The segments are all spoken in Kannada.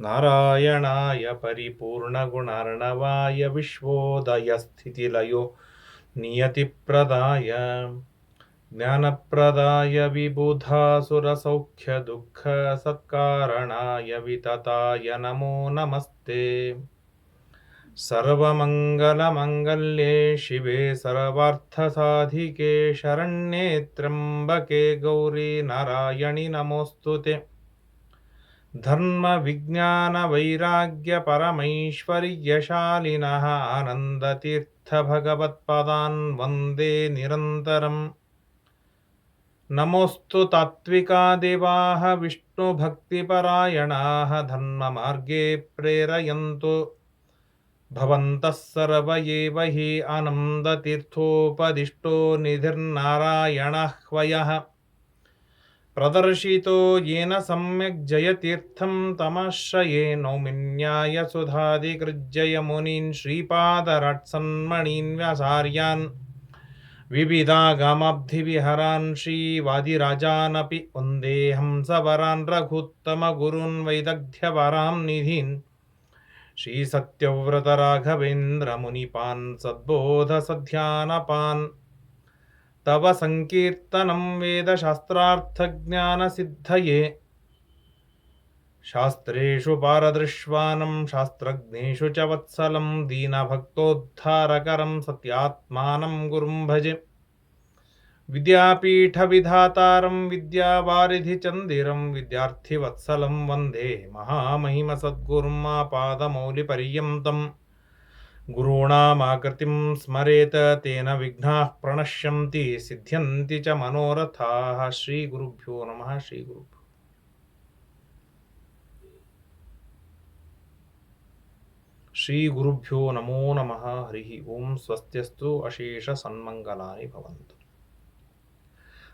नारायणाय परिपूर्णगुणार्णवाय विश्वोदयस्थितिलयो नियतिप्रदाय ज्ञानप्रदाय विबुधासुरसौख्यदुःखसत्कारणाय वितताय नमो नमस्ते सर्वमङ्गलमङ्गल्ये शिवे सर्वार्थसाधिके शरण्ये त्र्यम्बके गौरी नारायणि नमोऽस्तु ते धर्मविज्ञानवैराग्यपरमैश्वर्यशालिनः आनन्दतीर्थभगवत्पदान् वन्दे निरन्तरम् नमोऽस्तु तात्विका देवाः विष्णुभक्तिपरायणाः धर्ममार्गे प्रेरयन्तु भवन्तः सर्व एव हि आनन्दतीर्थोपदिष्टो निधिर्नारायणः ह्वयः प्रदर्शितो येन सम्यक् जयतीर्थं तमाश्रये नौमिन्याय सुधादिकृज्जयमुनीन् श्रीपादरट्सन्मणीन् व्यासार्यान् विविधागामब्धिविहरान् श्रीवादिराजानपि वन्दे हंसवरान् रघुत्तमगुरून् वैदग्ध्यवरां निधीन् श्रीसत्यव्रतराघवेन्द्रमुनिपान् सद्बोधसध्यानपान् तव सङ्कीर्तनं वेदशास्त्रार्थज्ञानसिद्धये शास्त्रेषु पारदृश्वानं शास्त्रज्ञेषु च वत्सलं, दीनभक्तोद्धारकरं सत्यात्मानं गुरुं भजे। विद्यापीठविधातारं, विद्यावारिधिचन्दिरं, विद्यार्थिवत्सलं वंदे महामहिमसद्गुरुं గురూణామాకృతిం స్మరేత తేన విఘ్నా ప్రణశ్యంతి సిద్ధ్యంతి చ మనోరథా శ్రీ గురుభ్యో నమ శ్రీ గురు శ్రీ గురుభ్యో నమో నమ హరి ఓం స్వస్త్యస్తు అశేష సన్మంగళాని భవంతు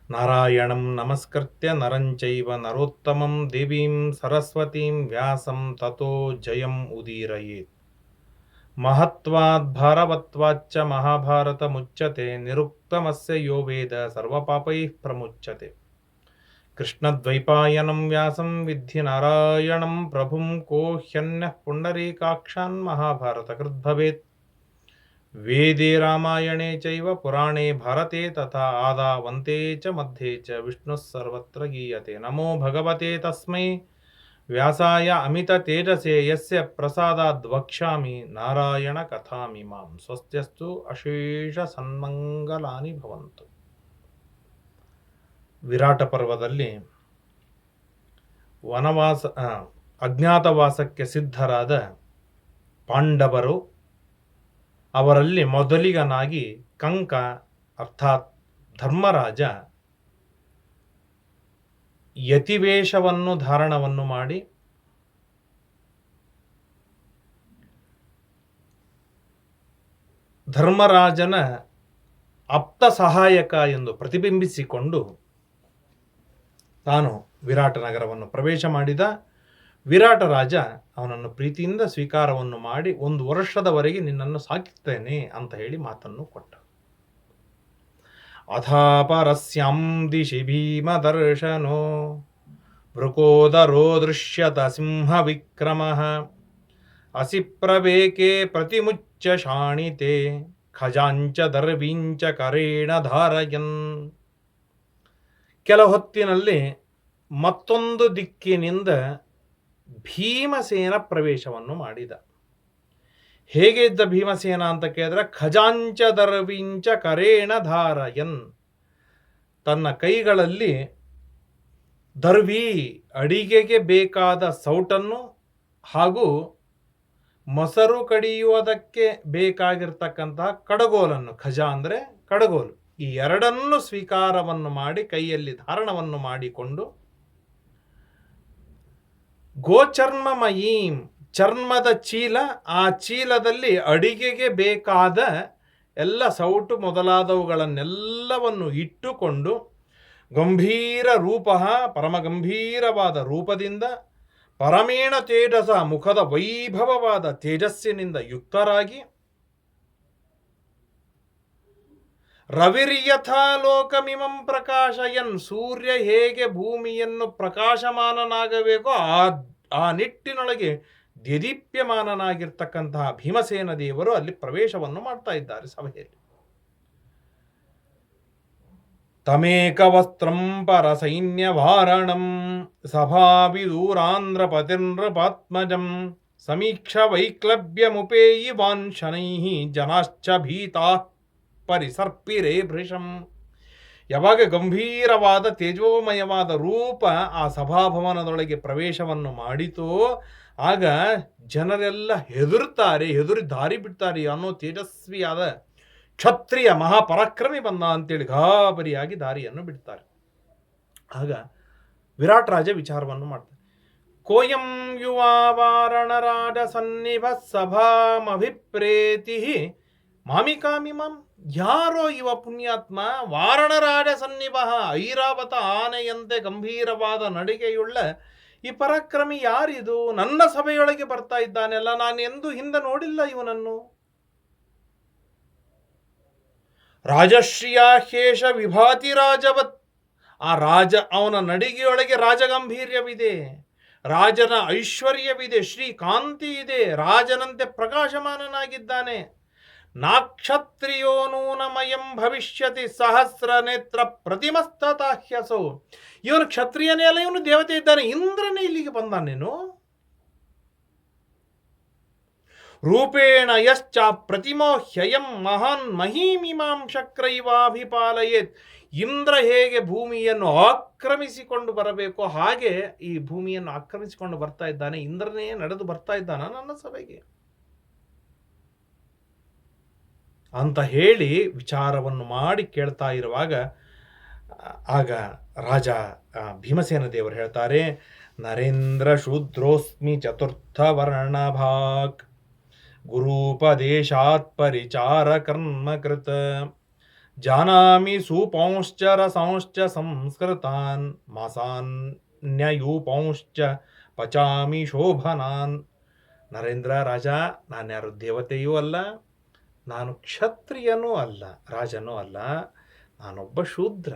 నారాయణం నమస్కృత్య నరంచైవ నరోత్తమం దేవీం సరస్వతీం వ్యాసం తతో జయం ఉదీరయేత్ మహత్వాద్భారవత్వాచ్చ మహాభారతముచ్యతే నిరుక్తమస్య యో వేద సర్వపాపై ప్రముచ్యతే. కృష్ణద్వైపాయనం వ్యాసం విద్ధి నారాయణం ప్రభుం కో హ్యన్యః పుండరీకాక్షాన్ మహాభారతకృద్భవేత్. వేదే రామాయణే చైవ పురాణే భారతే తథా ఆదావంతే చ మధ్యే చ విష్ణుः సర్వత్ర గీయతే. నమో భగవతే తస్మై ವ್ಯಾಸಾಯ ಅಮಿತ ತೇಜಸೆ ಯಸ್ಯ ಪ್ರಸಾದಾದ್ ವಕ್ಷ್ಯಾಮಿ ನಾರಾಯಣ ಕಥಾಮಿ ಮಾಂ. ಸ್ವಸ್ತ್ಯಸ್ತು ಅಶೇಷ ಸನ್ಮಂಗಲಾನಿ ಭವಂತು. ವಿರಾಟ ಪರ್ವದಲ್ಲಿ ವನವಾಸ ಅಜ್ಞಾತವಾಸಕ್ಕೆ ಸಿದ್ಧರಾದ ಪಾಂಡವರು ಅವರಲ್ಲಿ ಮೊದಲಿಗನಾಗಿ ಕಂಕ, ಅರ್ಥಾತ್ ಧರ್ಮರಾಜ ಯತಿವೇಷವನ್ನು ಧಾರಣವನ್ನು ಮಾಡಿ ಧರ್ಮರಾಜನ ಅಪ್ತ ಸಹಾಯಕ ಎಂದು ಪ್ರತಿಬಿಂಬಿಸಿಕೊಂಡು ತಾನು ವಿರಾಟ ನಗರವನ್ನು ಪ್ರವೇಶ ಮಾಡಿದ. ವಿರಾಟ ರಾಜ ಅವನನ್ನು ಪ್ರೀತಿಯಿಂದ ಸ್ವೀಕಾರವನ್ನು ಮಾಡಿ, ಒಂದು ವರ್ಷದವರೆಗೆ ನಿನ್ನನ್ನು ಸಾಕುತ್ತೇನೆ ಅಂತ ಹೇಳಿ ಮಾತನ್ನು ಕೊಟ್ಟ. अथापरस्यां दिशि भीमदर्शनो वृकोदरो दृश्यत सिंहविक्रमः असि प्रवेके प्रतिमुच्य शाणिते ಖಜಾಂಚ ದರ್ವೀಂಚ ಕರೇಣ ಧಾರಯನ್ ಕೆಲ ಹೊತ್ತಿನಲ್ಲಿ ಮತ್ತೊಂದು ದಿಕ್ಕಿನಿಂದ ಭೀಮಸೇನ ಪ್ರವೇಶವನ್ನು ಮಾಡಿದ ಹೇಗೆ ಇದ್ದ ಭೀಮಸೇನ ಅಂತ ಕೇಳಿದ್ರೆ, ಖಜಾಂಚ ದರ್ವಿಂಚ ಕರೇಣ ಧಾರಯನ್. ತನ್ನ ಕೈಗಳಲ್ಲಿ ದರ್ವಿ ಅಡಿಗೆಗೆ ಬೇಕಾದ ಸೌಟನ್ನು ಹಾಗೂ ಮೊಸರು ಕಡಿಯುವುದಕ್ಕೆ ಬೇಕಾಗಿರ್ತಕ್ಕಂತಹ ಕಡಗೋಲನ್ನು, ಖಜ ಅಂದರೆ ಕಡಗೋಲು, ಈ ಎರಡನ್ನು ಸ್ವೀಕಾರವನ್ನು ಮಾಡಿ, ಕೈಯಲ್ಲಿ ಧಾರಣವನ್ನು ಮಾಡಿಕೊಂಡು ಗೋಚರ್ಮಮಯೀಂ ಚರ್ಮದ ಚೀಲ, ಆ ಚೀಲದಲ್ಲಿ ಅಡಿಗೆಗೆ ಬೇಕಾದ ಎಲ್ಲ ಸೌಟು ಮೊದಲಾದವುಗಳನ್ನೆಲ್ಲವನ್ನು ಇಟ್ಟುಕೊಂಡು ಗಂಭೀರ ರೂಪ ಪರಮ ಗಂಭೀರವಾದ ರೂಪದಿಂದ ಪರಮೇಣ ತೇಜಸ ಮುಖದ ವೈಭವವಾದ ತೇಜಸ್ಸಿನಿಂದ ಯುಕ್ತರಾಗಿ ರವಿರ್ಯಥಾ ಲೋಕಮಿಮಂ ಪ್ರಕಾಶಯನ್ ಸೂರ್ಯ ಹೇಗೆ ಭೂಮಿಯನ್ನು ಪ್ರಕಾಶಮಾನನಾಗಬೇಕೋ ಆ ಆ ನಿಟ್ಟಿನೊಳಗೆ ದೇದೀಪ್ಯಮಾನನಾಗಿರ್ತಕ್ಕಂತಹ ಭೀಮಸೇನ ದೇವರು ಅಲ್ಲಿ ಪ್ರವೇಶವನ್ನು ಮಾಡ್ತಾ ಇದ್ದಾರೆ ಸಭೆಯಲ್ಲಿ. ತಮೇಕ ವಸ್ತ್ರಂ ಪರ ಸೈನ್ಯ ವಾರಣಂ ಸಭಾವಿದೂರಾಂಧ್ರಪತಿರ್ನೃಪಾತ್ಮಜಂ ಸಮೀಕ್ಷ ವೈಕ್ಲಭ್ಯಮುಪೇಯಿ ಶನೈಹಿ ಜನಾಶ್ಚ ಭೀತಾ ಪರಿಸರ್ಪಿರೇ ಭೃಷಂ ಯಾವಾಗ ಗಂಭೀರವಾದ, ತೇಜೋಮಯವಾದ ರೂಪ ಆ ಸಭಾಭವನದೊಳಗೆ ಪ್ರವೇಶವನ್ನು ಮಾಡಿತೋ ಆಗ ಜನರೆಲ್ಲ ಹೆದರ್ತಾರೆ ಹೆದರಿ ದಾರಿ ಬಿಡ್ತಾರೆ ಅನ್ನೋ ತೇಜಸ್ವಿಯಾದ ಕ್ಷತ್ರಿಯ ಮಹಾಪರಾಕ್ರಮಿ ಬಂದ ಅಂತೇಳಿ ಗಾಬರಿಯಾಗಿ ದಾರಿಯನ್ನು ಬಿಡ್ತಾರೆ. ಆಗ ವಿರಾಟ್ ರಾಜ ವಿಚಾರವನ್ನು ಮಾಡ್ತಾರೆ. ಕೋಯಂ ಯುವಾ ವಾರಣರಾಜ ಸನ್ನಿಭ ಸಭಾಮಭಿಪ್ರೇತಿ ಮಾಮಿಕಾಮಿಮಾಂ ಯಾರೋ ಇವ ಪುಣ್ಯಾತ್ಮ ವಾರಣರಾಜ ಸನ್ನಿಭ ಐರಾವತ ಆನೆಯಂತೆ ಗಂಭೀರವಾದ ನಡಿಗೆಯುಳ್ಳ ಈ ಪರಾಕ್ರಮಿ ಯಾರಿದು? ನನ್ನ ಸಭೆಯೊಳಗೆ ಬರ್ತಾ ಇದ್ದಾನೆಲ್ಲ ನಾನು ಎಂದು ಹಿಂದೆ ನೋಡಿಲ್ಲ ಇವನನ್ನು. ರಾಜಶ್ರಿಯಾಹೇಷ ವಿಭಾತಿ ರಾಜವತ್. ಆ ರಾಜ ಅವನ ನಡಿಗೆಯೊಳಗೆ ರಾಜಗಂಭೀರ್ಯವಿದೆ. ರಾಜನ ಐಶ್ವರ್ಯವಿದೆ, ಶ್ರೀಕಾಂತಿ ಇದೆ, ರಾಜನಂತೆ ಪ್ರಕಾಶಮಾನನಾಗಿದ್ದಾನೆ. ನಾಕ್ಷತ್ರಿಯೋ ನೂನಮಯಂ ಭವಿಷ್ಯತಿ ಸಹಸ್ರ ನೇತ್ರ ಪ್ರತಿಮಸ್ತತಾಹ್ಯಸೋ. ಇವನು ಕ್ಷತ್ರಿಯನೇ ಅಲ್ಲ, ಇವನು ದೇವತೆ ಇದ್ದಾನೆ. ಇಂದ್ರನೇ ಇಲ್ಲಿಗೆ ಬಂದಾನೇನು? ರೂಪೇಣ ಯಶ್ಚ ಪ್ರತಿಮೋ ಹ್ಯಯಂ ಮಹಾನ್ ಮಹೀಮಿಮಾಂ ಶಕ್ರೈವಾಭಿಪಾಲಯೇತ್. ಇಂದ್ರ ಹೇಗೆ ಭೂಮಿಯನ್ನು ಆಕ್ರಮಿಸಿಕೊಂಡು ಬರಬೇಕು ಹಾಗೆ ಈ ಭೂಮಿಯನ್ನು ಆಕ್ರಮಿಸಿಕೊಂಡು ಬರ್ತಾ ಇದ್ದಾನೆ. ಇಂದ್ರನೇ ನಡೆದು ಬರ್ತಾ ಇದ್ದಾನ ನನ್ನ ಸಭೆಗೆ. ಅಂತ ಹೇಳಿ ವಿಚಾರವನ್ನು ಮಾಡಿ ಕೇಳ್ತಾ ಇರುವಾಗ, ಆಗ ರಾಜ ಭೀಮಸೇನ ದೇವರು ಹೇಳ್ತಾರೆ, ನರೇಂದ್ರ ಶೂದ್ರೋಸ್ಮಿ ಚತುರ್ಥ ವರ್ಣಭಾಕ್ ಗುರೂಪದೇಶಾತ್ ಪರಿಚಾರ ಕರ್ಮ ಕೃತ, ಜಾನಾಮಿ ಸೂಪಾಂಶ್ಚ ರಸಂಶ್ಚ ಸಂಸ್ಕೃತಾನ್ ಮಾಸಾನ್ಯಯೂಪೌಂಶ್ಚ ಪಚಾಮಿ ಶೋಭನಾನ್. ನರೇಂದ್ರ, ರಾಜ, ನಾನ್ಯಾರು ದೇವತೆಯೂ ಅಲ್ಲ ನಾನು ಕ್ಷತ್ರಿಯನೂ ಅಲ್ಲ, ರಾಜನೂ ಅಲ್ಲ, ನಾನೊಬ್ಬ ಶೂದ್ರ.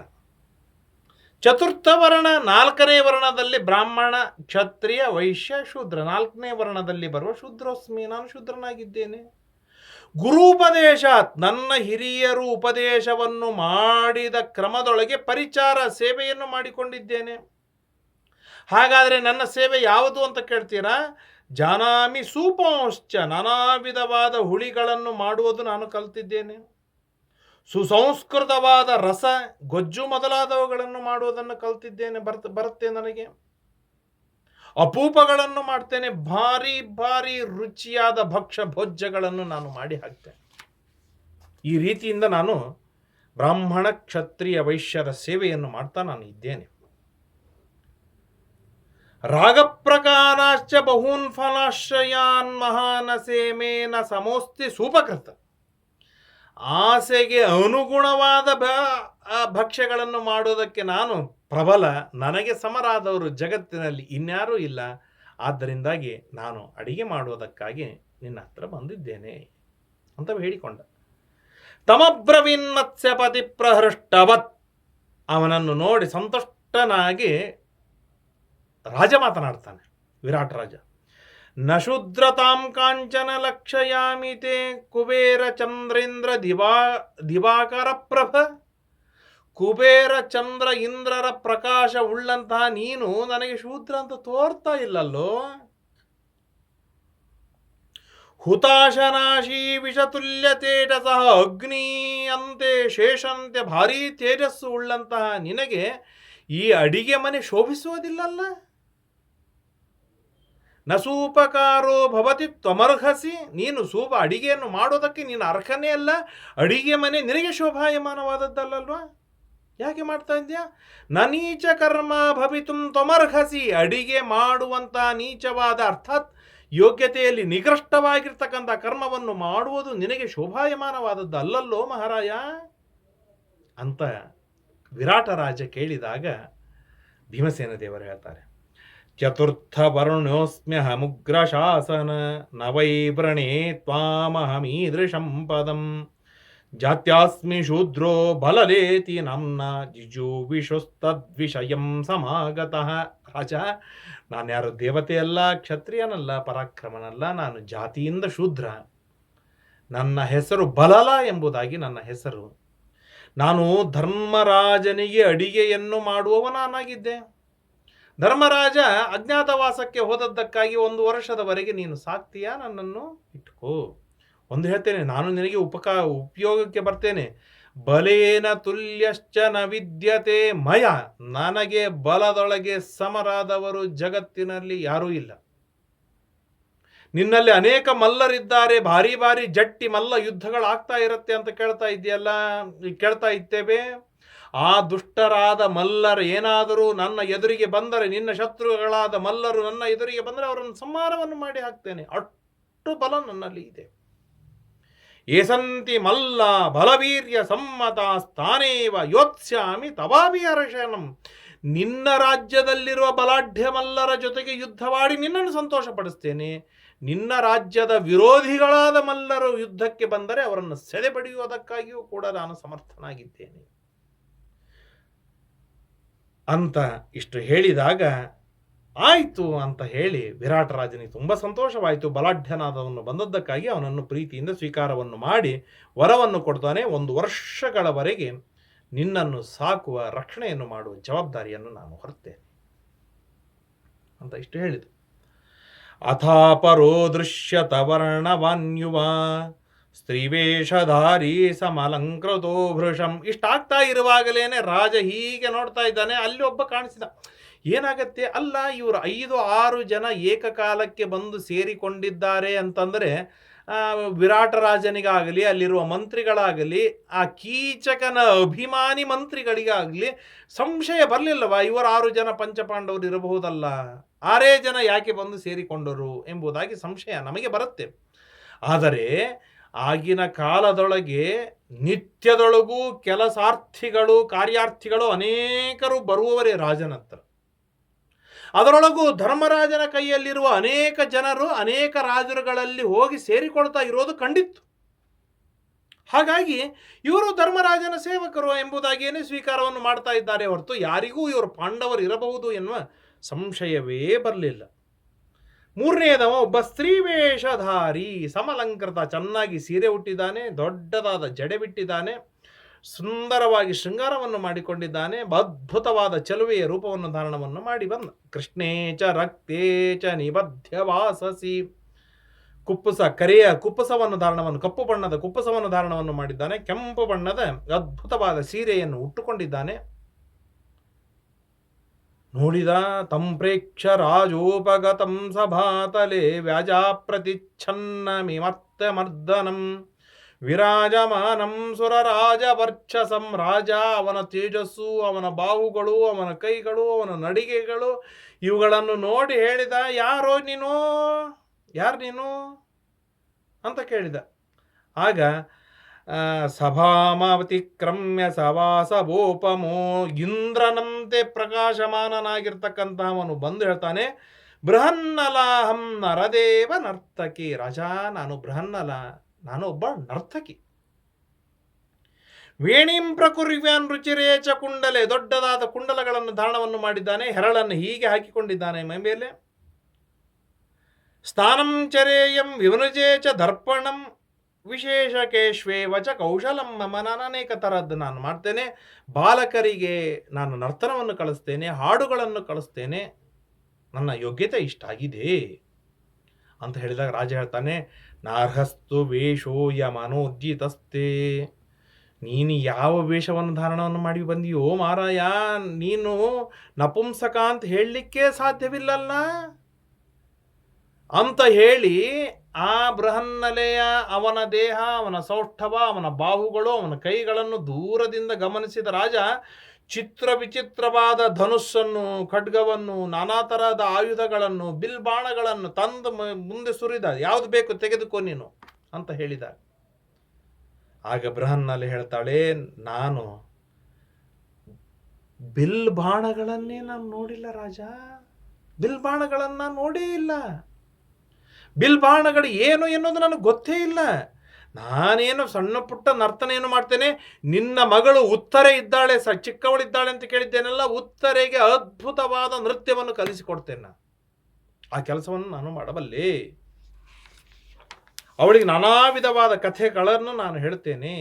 ಚತುರ್ಥ ವರ್ಣ, ನಾಲ್ಕನೇ ವರ್ಣದಲ್ಲಿ ಬ್ರಾಹ್ಮಣ, ಕ್ಷತ್ರಿಯ, ವೈಶ್ಯ, ಶೂದ್ರ. ನಾಲ್ಕನೇ ವರ್ಣದಲ್ಲಿ ಬರುವ ಶೂದ್ರೋಸ್ಮಿ, ನಾನು ಶೂದ್ರನಾಗಿದ್ದೇನೆ. ಗುರುಪದೇಶ ನನ್ನ ಹಿರಿಯರು ಉಪದೇಶವನ್ನು ಮಾಡಿದ ಕ್ರಮದೊಳಗೆ ಪರಿಚಾರ, ಸೇವೆಯನ್ನು ಮಾಡಿಕೊಂಡಿದ್ದೇನೆ. ಹಾಗಾದರೆ ನನ್ನ ಸೇವೆ ಯಾವುದು ಅಂತ ಕೇಳ್ತೀರಾ? ಜಾನಾಮಿ ಸೂಪಂಶ್ಚ ನಾನಾ ವಿಧವಾದ ಹುಳಿಗಳನ್ನು ಮಾಡುವುದು ನಾನು ಕಲ್ತಿದ್ದೇನೆ. ಸುಸಂಸ್ಕೃತವಾದ ರಸ, ಗೊಜ್ಜು ಮೊದಲಾದವುಗಳನ್ನು ಮಾಡುವುದನ್ನು ಕಲ್ತಿದ್ದೇನೆ. ಬರ್ತ ಬರುತ್ತೆ ನನಗೆ. ಅಪೂಪಗಳನ್ನು ಮಾಡ್ತೇನೆ. ಭಾರಿ ಭಾರಿ ರುಚಿಯಾದ ಭಕ್ಷ್ಯ ಭೋಜ್ಯಗಳನ್ನು ನಾನು ಮಾಡಿ ಹಾಕ್ತೇನೆ. ಈ ರೀತಿಯಿಂದ ನಾನು ಬ್ರಾಹ್ಮಣ ಕ್ಷತ್ರಿಯ ವೈಶ್ಯರ ಸೇವೆಯನ್ನು ಮಾಡ್ತಾ ನಾನು ಇದ್ದೇನೆ. ರಾಗಪ್ರಕಾರಾಶ್ಚ ಬಹೂನ್ ಫಲಾಶ್ರಯಾನ್ ಮಹಾನಸೇಮೇನ ಸಮೋಸ್ತಿ ಸೂಪಕೃತ ಆಸೆಗೆ ಅನುಗುಣವಾದ ಭ ಭಕ್ಷ್ಯಗಳನ್ನು ಮಾಡುವುದಕ್ಕೆ ನಾನು ಪ್ರಬಲ, ನನಗೆ ಸಮರಾದವರು ಜಗತ್ತಿನಲ್ಲಿ ಇನ್ಯಾರೂ ಇಲ್ಲ. ಆದ್ದರಿಂದಾಗಿ ನಾನು ಅಡಿಗೆ ಮಾಡುವುದಕ್ಕಾಗಿ ನಿನ್ನ ಹತ್ರ ಬಂದಿದ್ದೇನೆ ಅಂತ ಹೇಳಿಕೊಂಡ. ತಮಬ್ರವೀನ್ ಮತ್ಸ್ಯಪತಿ ಪ್ರಹೃಷ್ಟವತ್. ಅವನನ್ನು ನೋಡಿ ಸಂತುಷ್ಟನಾಗಿ ರಾಜ ಮಾತನಾಡ್ತಾನೆ, ವಿರಾಟ್ ರಾಜ. ನ ಶೂದ್ರತಾಂ ಕಾಂಚನ ಲಕ್ಷಯಾಮಿತೆ ಕುಬೇರ ಚಂದ್ರೇಂದ್ರ ದಿವಾ, ದಿವಾಕರ ಪ್ರಭ. ಕುಬೇರ ಚಂದ್ರ ಇಂದ್ರರ ಪ್ರಕಾಶ ಉಳ್ಳಂತಹ ನೀನು ನನಗೆ ಶೂದ್ರ ಅಂತ ತೋರ್ತಾ ಇಲ್ಲಲ್ಲೋ? ಹುತಾಶನಾಶಿ ವಿಷತುಲ್ಯ ತೇಜಸ ಅಗ್ನಿ ಅಂತೆ ಶೇಷಂತೆ ಭಾರೀ ತೇಜಸ್ಸು ಉಳ್ಳಂತಹ ನಿನಗೆ ಈ ಅಡಿಗೆ ಮನೆ ಶೋಭಿಸುವುದಿಲ್ಲಲ್ಲ? ನಸೂಪಕಾರೋ ಭವತಿ ತ್ವಮರ್ಹಸಿ. ನೀನು ಸೂಪ ಅಡಿಗೆಯನ್ನು ಮಾಡೋದಕ್ಕೆ ನೀನು ಅರ್ಹನೇ ಅಲ್ಲ. ಅಡಿಗೆ ಮನೆ ನಿನಗೆ ಶೋಭಾಯಮಾನವಾದದ್ದಲ್ಲಲ್ವಾ? ಯಾಕೆ ಮಾಡ್ತಾ ಇದ್ಯಾ ನ ನೀಚ ಕರ್ಮ ಭವಿತುಂ ತ್ವಮರ್ಹಸಿ. ಅಡಿಗೆ ಮಾಡುವಂಥ ನೀಚವಾದ ಅರ್ಥಾತ್ ಯೋಗ್ಯತೆಯಲ್ಲಿ ನಿಕೃಷ್ಟವಾಗಿರ್ತಕ್ಕಂಥ ಕರ್ಮವನ್ನು ಮಾಡುವುದು ನಿನಗೆ ಶೋಭಾಯಮಾನವಾದದ್ದು ಅಲ್ಲಲ್ಲೋ ಮಹಾರಾಯ? ಅಂತ ವಿರಾಟ ರಾಜ ಕೇಳಿದಾಗ ಭೀಮಸೇನ ದೇವರು ಹೇಳ್ತಾರೆ. ಚತುರ್ಥ न ನವೈ ವ್ರಣೇ ತ್ವಾಮಹಮೀದೃಶಂ ಪದಂ ಜಾತ್ಯಾಸ್ಮಿ ಶೂದ್ರೋ ಬಲಲೇತಿ ನಮ್ನ ಜಿಜುವಿಷುಸ್ತದ್ವಿಷಯಂ ಸಮಾಗತಃ ರಾಜ ನಾನು ಯಾರು ದೇವತೆಯಲ್ಲ ಕ್ಷತ್ರಿಯನಲ್ಲ ಪರಾಕ್ರಮನಲ್ಲ ನಾನು ಜಾತಿಯಿಂದ ಶೂದ್ರ। ನನ್ನ ಹೆಸರು ಬಲಲ ಎಂಬುದಾಗಿ ನನ್ನ ಹೆಸರು। ನಾನು ಧರ್ಮರಾಜನಿಗೆ ಅಡಿಗೆಯನ್ನು ಮಾಡುವವ ನಾನಾಗಿದ್ದೆ ಧರ್ಮರಾಜ ಅಜ್ಞಾತವಾಸಕ್ಕೆ ಹೋದದ್ದಕ್ಕಾಗಿ ಒಂದು ವರ್ಷದವರೆಗೆ ನೀನು ಸಾಕ್ತೀಯಾ? ನನ್ನನ್ನು ಇಟ್ಕೋ. ಒಂದು ಹೇಳ್ತೇನೆ, ನಾನು ನಿನಗೆ ಉಪಕ, ಉಪಯೋಗಕ್ಕೆ ಬರ್ತೇನೆ. ಬಲೇನ ತುಲ್ಯಶ್ಚ ನ ವಿದ್ಯತೆ ಮಯ. ನನಗೆ ಬಲದೊಳಗೆ ಸಮರಾದವರು ಜಗತ್ತಿನಲ್ಲಿ ಯಾರೂ ಇಲ್ಲ. ನಿನ್ನಲ್ಲಿ ಅನೇಕ ಮಲ್ಲರಿದ್ದಾರೆ, ಭಾರಿ ಭಾರಿ ಜಟ್ಟಿ ಮಲ್ಲ ಯುದ್ಧಗಳಾಗ್ತಾ ಇರುತ್ತೆ ಅಂತ ಕೇಳ್ತಾ ಇದೆಯಲ್ಲ, ಕೇಳ್ತಾ ಇದ್ದೇವೆ ಆ ದುಷ್ಟರಾದ ಮಲ್ಲರು ಏನಾದರೂ ನನ್ನ ಎದುರಿಗೆ ಬಂದರೆ, ನಿನ್ನ ಶತ್ರುಗಳಾದ ಮಲ್ಲರು ನನ್ನ ಎದುರಿಗೆ ಬಂದರೆ ಅವರನ್ನು ಸಂಹಾರವನ್ನು ಮಾಡಿ ಹಾಕ್ತೇನೆ. ಅಷ್ಟು ಬಲ ನನ್ನಲ್ಲಿ ಇದೆ. ಏಸಂತಿ ಮಲ್ಲ ಬಲವೀರ್ಯ ಸಮ್ಮತ ಸ್ಥಾನೇವ ಯೋತ್ಸ್ಯಾಮಿ ತವಾಮಿ ಅರಶನಂ ನಿನ್ನ ರಾಜ್ಯದಲ್ಲಿರುವ ಬಲಾಢ್ಯ ಮಲ್ಲರ ಜೊತೆಗೆ ಯುದ್ಧವಾಡಿ ನಿನ್ನನ್ನು ಸಂತೋಷಪಡಿಸ್ತೇನೆ. ನಿನ್ನ ರಾಜ್ಯದ ವಿರೋಧಿಗಳಾದ ಮಲ್ಲರು ಯುದ್ಧಕ್ಕೆ ಬಂದರೆ ಅವರನ್ನು ಸೆಳೆಬಡಿಯುವುದಕ್ಕಾಗಿಯೂ ಕೂಡ ನಾನು ಸಮರ್ಥನಾಗಿದ್ದೇನೆ. ಅಂತ ಇಷ್ಟು ಹೇಳಿದಾಗ, ಆಯಿತು ಅಂತ ಹೇಳಿ ವಿರಾಟ ರಾಜನಿಗೆ ತುಂಬ ಸಂತೋಷವಾಯಿತು. ಬಲಾಢ್ಯನಾದವನ್ನು ಬಂದದ್ದಕ್ಕಾಗಿ ಅವನನ್ನು ಪ್ರೀತಿಯಿಂದ ಸ್ವೀಕಾರವನ್ನು ಮಾಡಿ ವರವನ್ನು ಕೊಡ್ತಾನೆ. ಒಂದು ವರ್ಷಗಳವರೆಗೆ ನಿನ್ನನ್ನು ಸಾಕುವ ರಕ್ಷಣೆಯನ್ನು ಮಾಡುವ ಜವಾಬ್ದಾರಿಯನ್ನು ನಾನು ಹೊರ್ತೇನೆ ಅಂತ ಇಷ್ಟು ಹೇಳಿದೆ. ಅಥಾಪರೋ ದೃಶ್ಯತ ವರ್ಣವಾನ್ಯುವ ಸ್ತ್ರೀವೇಷಧಾರಿ ಸಮಲಂಕೃತೋ ಭೃಷಂ ಇಷ್ಟಾಗ್ತಾ ಇರುವಾಗಲೇನೆ ರಾಜ ಹೀಗೆ ನೋಡ್ತಾ ಇದ್ದಾನೆ. ಅಲ್ಲಿ ಒಬ್ಬ ಕಾಣಿಸಿದ. ಏನಾಗತ್ತೆ? ಅಲ್ಲ, ಇವರು ಐದು ಆರು ಜನ ಏಕಕಾಲಕ್ಕೆ ಬಂದು ಸೇರಿಕೊಂಡಿದ್ದಾರೆ ಅಂತಂದರೆ ವಿರಾಟ ರಾಜನಿಗಾಗಲಿ, ಅಲ್ಲಿರುವ ಮಂತ್ರಿಗಳಾಗಲಿ, ಆ ಕೀಚಕನ ಅಭಿಮಾನಿ ಮಂತ್ರಿಗಳಿಗಾಗಲಿ ಸಂಶಯ ಬರಲಿಲ್ಲವಾ? ಇವರು ಆರು ಜನ ಪಂಚಪಾಂಡವರು ಇರಬಹುದಲ್ಲ? ಆರೇ ಜನ ಯಾಕೆ ಬಂದು ಸೇರಿಕೊಂಡರು ಎಂಬುದಾಗಿ ಸಂಶಯ ನಮಗೆ ಬರುತ್ತೆ. ಆದರೆ ಆಗಿನ ಕಾಲದೊಳಗೆ ನಿತ್ಯದೊಳಗೂ ಕೆಲಸಾರ್ಥಿಗಳು ಕಾರ್ಯಾರ್ಥಿಗಳು ಅನೇಕರು ಬರುವವರೇ ರಾಜನತ್ರ ಅದರೊಳಗೂ ಧರ್ಮರಾಜನ ಕೈಯಲ್ಲಿರುವ ಅನೇಕ ಜನರು ಅನೇಕ ರಾಜರುಗಳಲ್ಲಿ ಹೋಗಿ ಸೇರಿಕೊಳ್ತಾ ಇರೋದು ಕಂಡಿತ್ತು. ಹಾಗಾಗಿ ಇವರು ಧರ್ಮರಾಜನ ಸೇವಕರು ಎಂಬುದಾಗಿಯೇ ಸ್ವೀಕಾರವನ್ನು ಮಾಡ್ತಾ ಇದ್ದಾರೆ ಹೊರತು ಯಾರಿಗೂ ಇವರು ಪಾಂಡವರು ಇರಬಹುದು ಎನ್ನುವ ಸಂಶಯವೇ ಬರಲಿಲ್ಲ. ಮೂರನೆಯದವ ಒಬ್ಬ ಸ್ತ್ರೀವೇಷಧಾರಿ ಸಮಲಂಕೃತ ಚೆನ್ನಾಗಿ ಸೀರೆ ಉಟ್ಟಿದ್ದಾನೆ, ದೊಡ್ಡದಾದ ಜಡೆ ಬಿಟ್ಟಿದ್ದಾನೆ, ಸುಂದರವಾಗಿ ಶೃಂಗಾರವನ್ನು ಮಾಡಿಕೊಂಡಿದ್ದಾನೆ, ಅದ್ಭುತವಾದ ಚಲುವೆಯ ರೂಪವನ್ನು ಧಾರಣವನ್ನು ಮಾಡಿ ಬಂದ. ಕೃಷ್ಣೇಚ ರಕ್ತೇಚ ನಿಬದ್ಧ ವಾಸಸಿ. ಕುಪ್ಪುಸ, ಕರೆಯ ಕುಪ್ಪಸವನ್ನು ಧಾರಣವನ್ನು, ಕಪ್ಪು ಬಣ್ಣದ ಕುಪ್ಪಸವನ್ನು ಧಾರಣವನ್ನು ಮಾಡಿದ್ದಾನೆ, ಕೆಂಪು ಬಣ್ಣದ ಅದ್ಭುತವಾದ ಸೀರೆಯನ್ನು ಉಟ್ಟುಕೊಂಡಿದ್ದಾನೆ. ನೋಡಿದ ತಂ ಪ್ರೇಕ್ಷ ರಾಜೋಪಗತಂ ಸಭಾತಲೆ ವ್ಯಾಜಾಪ್ರತಿಚ್ಛನ್ನ ಮರ್ದನಂ ವಿರಾಜಮಾನಂ ಸುರರಾಜ ವರ್ಚಸಂ ರಾಜ, ಅವನ ತೇಜಸ್ಸು, ಅವನ ಬಾಹುಗಳು, ಅವನ ಕೈಗಳು, ಅವನ ನಡಿಗೆಗಳು, ಇವುಗಳನ್ನು ನೋಡಿ ಹೇಳಿದ ಯಾರೋ ನೀನು? ಯಾರು ನೀನು? ಅಂತ ಕೇಳಿದ. ಆಗ ಆ, ಸಭಾಮಾವತಿಕ್ರಮ್ಯ ಸವಾಸಭೋಪಮೋ ಇಂದ್ರನಂತೆ ಪ್ರಕಾಶಮಾನನಾಗಿರ್ತಕ್ಕಂತಹವನು ಬಂದು ಹೇಳ್ತಾನೆ ಬೃಹನ್ನಲಾಹಂ ನರದೇವ ನರ್ತಕಿ ರಜಾ ನಾನು ಬೃಹನ್ನಲ ನಾನು ಒಬ್ಬ ನರ್ತಕಿ. ವೇಣಿಂ ಪ್ರಕುರ್ವ್ಯಾನ್ ರುಚಿರೇಚ ಕುಂಡಲೆ ದೊಡ್ಡದಾದ ಕುಂಡಲಗಳನ್ನು ಧಾರಣವನ್ನು ಮಾಡಿದ್ದಾನೆ ಹೆರಳನ್ನು ಹೀಗೆ ಹಾಕಿಕೊಂಡಿದ್ದಾನೆ ಮೈ ಮೇಲೆ ಸ್ಥಾನಂ ಚರೇಯಂ ವಿವನಜೇಚ ಚ ದರ್ಪಣಂ ವಿಶೇಷಕೇಶ್ವೇವ ವಚ ಕೌಶಲಂ ಮಮ ನಾನು ಅನೇಕ ಥರದ್ದು ನಾನು ಮಾಡ್ತೇನೆ. ಬಾಲಕರಿಗೆ ನಾನು ನರ್ತನವನ್ನು ಕಳಿಸ್ತೇನೆ, ಹಾಡುಗಳನ್ನು ಕಳಿಸ್ತೇನೆ. ನನ್ನ ಯೋಗ್ಯತೆ ಇಷ್ಟಾಗಿದೆ ಅಂತ ಹೇಳಿದಾಗ ರಾಜ ಹೇಳ್ತಾನೆ, ನಾರ್ಹಸ್ತು ವೇಷೋಯ ಮನೋಜ್ಜಿತಸ್ತೆ ನೀನು ಯಾವ ವೇಷವನ್ನು ಧಾರಣವನ್ನು ಮಾಡಿ ಬಂದಿಯೋ ಮಾರಾಯ, ನೀನು ನಪುಂಸಕ ಅಂತ ಹೇಳಲಿಕ್ಕೆ ಸಾಧ್ಯವಿಲ್ಲಲ್ಲ? ಅಂತ ಹೇಳಿ ಆ ಬೃಹನ್ನಲೆಯ ಅವನ ದೇಹ, ಅವನ ಸೌಷ್ಠವ, ಅವನ ಬಾಹುಗಳು, ಅವನ ಕೈಗಳನ್ನು ದೂರದಿಂದ ಗಮನಿಸಿದ ರಾಜ ಚಿತ್ರ ವಿಚಿತ್ರವಾದ ಧನುಸ್ಸನ್ನು, ಖಡ್ಗವನ್ನು, ನಾನಾ ತರಹದ ಆಯುಧಗಳನ್ನು ಬಿಲ್ ಬಾಣಗಳನ್ನು ತಂದು ಮುಂದೆ ಸುರಿದ. ಯಾವ್ದು ಬೇಕು ತೆಗೆದುಕೋ ನೀನು ಅಂತ ಹೇಳಿದ. ಆಗ ಬೃಹನ್ನಲೆ ಹೇಳ್ತಾಳೆ, ನಾನು ಬಿಲ್ ಬಾಣಗಳನ್ನೇ ನಾನು ನೋಡಿಲ್ಲ ರಾಜ. ಬಿಲ್ ಬಾಣಗಳನ್ನು ನೋಡೇ ಇಲ್ಲ. ಬಿಲ್ ಬಾಣಗಳು ಏನು ಎನ್ನುವುದು ನನಗೆ ಗೊತ್ತೇ ಇಲ್ಲ. ನಾನೇನು ಸಣ್ಣ ಪುಟ್ಟ ನರ್ತನೆಯನ್ನು ಮಾಡ್ತೇನೆ, ನಿನ್ನ ಮಗಳು ಉತ್ತರೆ ಇದ್ದಾಳೆ, ಸ ಚಿಕ್ಕವಳಿದ್ದಾಳೆ ಅಂತ ಕೇಳಿದ್ದೇನೆಲ್ಲ, ಉತ್ತರೆಗೆ ಅದ್ಭುತವಾದ ನೃತ್ಯವನ್ನು ಕಲಿಸಿಕೊಡ್ತೇನೆ ನಾನು. ಆ ಕೆಲಸವನ್ನು ನಾನು ಮಾಡಬಲ್ಲೆ. ಅವಳಿಗೆ ನಾನಾ ವಿಧವಾದ ಕಥೆಗಳನ್ನು ನಾನು ಹೇಳ್ತೇನೆ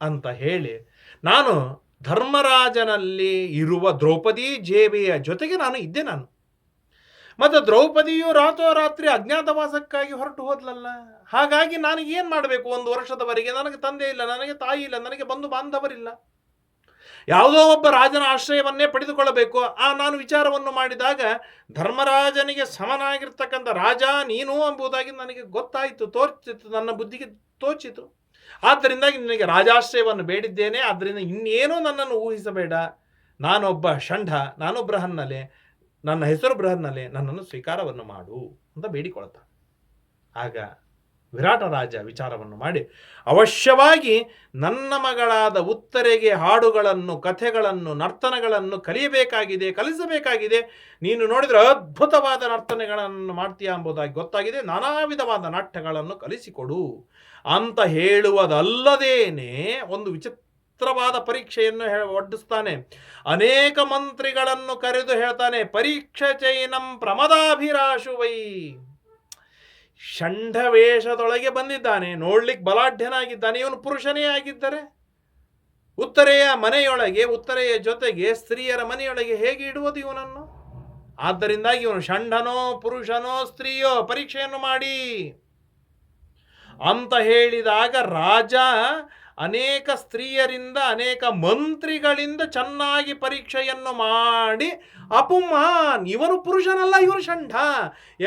ಅಂತ ಹೇಳಿ, ನಾನು ಧರ್ಮರಾಜನಲ್ಲಿ ಇರುವ ದ್ರೌಪದಿ, ಜೇಬಿಯ ಜೊತೆಗೆ ನಾನು ಇದ್ದೆ ನಾನು. ಮತ್ತು ದ್ರೌಪದಿಯು ರಾತ್ರೋರಾತ್ರಿ ಅಜ್ಞಾತವಾಸಕ್ಕಾಗಿ ಹೊರಟು ಹೋದ್ಲಲ್ಲ? ಹಾಗಾಗಿ ನಾನು ಏನು ಮಾಡಬೇಕು ಒಂದು ವರ್ಷದವರೆಗೆ? ನನಗೆ ತಂದೆ ಇಲ್ಲ, ನನಗೆ ತಾಯಿ ಇಲ್ಲ, ನನಗೆ ಬಂಧು ಬಾಂಧವರಿಲ್ಲ. ಯಾವುದೋ ಒಬ್ಬ ರಾಜನ ಆಶ್ರಯವನ್ನೇ ಪಡೆದುಕೊಳ್ಳಬೇಕು. ಆ ನಾನು ವಿಚಾರವನ್ನು ಮಾಡಿದಾಗ, ಧರ್ಮರಾಜನಿಗೆ ಸಮನಾಗಿರ್ತಕ್ಕಂಥ ರಾಜ ನೀನು ಎಂಬುದಾಗಿ ನನಗೆ ಗೊತ್ತಾಯಿತು, ತೋರ್ಚಿತು, ನನ್ನ ಬುದ್ಧಿಗೆ ತೋಚಿತು. ಆದ್ದರಿಂದಾಗಿ ನಿನಗೆ ರಾಜಾಶ್ರಯವನ್ನು ಬೇಡಿದ್ದೇನೆ. ಆದ್ದರಿಂದ ಇನ್ನೇನೂ ನನ್ನನ್ನು ಊಹಿಸಬೇಡ. ನಾನೊಬ್ಬ ಷಂಢ ನಾನು ಬೃಹನ್ನಲೆ ನನ್ನ ಹೆಸರು ಬೃಹನ್ನಲ್ಲಿ ನನ್ನನ್ನು ಸ್ವೀಕಾರವನ್ನು ಮಾಡು ಅಂತ ಬೇಡಿಕೊಳ್ತ ಆಗ ವಿರಾಟ ರಾಜ ವಿಚಾರವನ್ನು ಮಾಡಿ, ಅವಶ್ಯವಾಗಿ ನನ್ನ ಮಗಳಾದ ಉತ್ತರೆಗೆ ಹಾಡುಗಳನ್ನು, ಕಥೆಗಳನ್ನು, ನರ್ತನಗಳನ್ನು ಕಲಿಯಬೇಕಾಗಿದೆ, ಕಲಿಸಬೇಕಾಗಿದೆ, ನೀನು ನೋಡಿದರೆ ಅದ್ಭುತವಾದ ನರ್ತನೆಗಳನ್ನು ಮಾಡ್ತೀಯಾ ಎಂಬುದಾಗಿ ಗೊತ್ತಾಗಿದೆ ನಾನಾ ವಿಧವಾದ ನಾಟ್ಯಗಳನ್ನು ಕಲಿಸಿಕೊಡು ಅಂತ ಹೇಳುವುದಲ್ಲದೇನೆ ಒಂದು ವಿಚಿತ್ರವಾದ ಪರೀಕ್ಷೆಯನ್ನು ಒಡ್ಡಿಸ್ತಾನೆ. ಅನೇಕ ಮಂತ್ರಿಗಳನ್ನು ಕರೆದು ಹೇಳ್ತಾನೆ, ಪರೀಕ್ಷೆ ಚೈನಂ ಪ್ರಮದಾಭಿರಾಶು ವೈ. ವೇಷದೊಳಗೆ ಬಂದಿದ್ದಾನೆ ನೋಡ್ಲಿಕ್ಕೆ ಬಲಾಢ್ಯನಾಗಿದ್ದಾನೆ, ಇವನು ಪುರುಷನೇ ಆಗಿದ್ದರೆ? ಉತ್ತರೆಯ ಮನೆಯೊಳಗೆ, ಉತ್ತರೆಯ ಜೊತೆಗೆ ಸ್ತ್ರೀಯರ ಮನೆಯೊಳಗೆ ಹೇಗೆ ಇಡುವುದು ಇವನನ್ನು? ಆದ್ದರಿಂದಾಗಿ ಇವನು ಷಂಢನೋ ಪುರುಷನೋ, ಸ್ತ್ರೀಯೋ, ಪರೀಕ್ಷೆಯನ್ನು ಮಾಡಿ. ಅಂತ ಹೇಳಿದಾಗ ರಾಜ ಅನೇಕ ಸ್ತ್ರೀಯರಿಂದ, ಅನೇಕ ಮಂತ್ರಿಗಳಿಂದ ಚೆನ್ನಾಗಿ ಪರೀಕ್ಷೆಯನ್ನು ಮಾಡಿ ಅಪುಮಾನ್ ಇವನು ಪುರುಷನಲ್ಲ, ಇವನು ಷಂಢ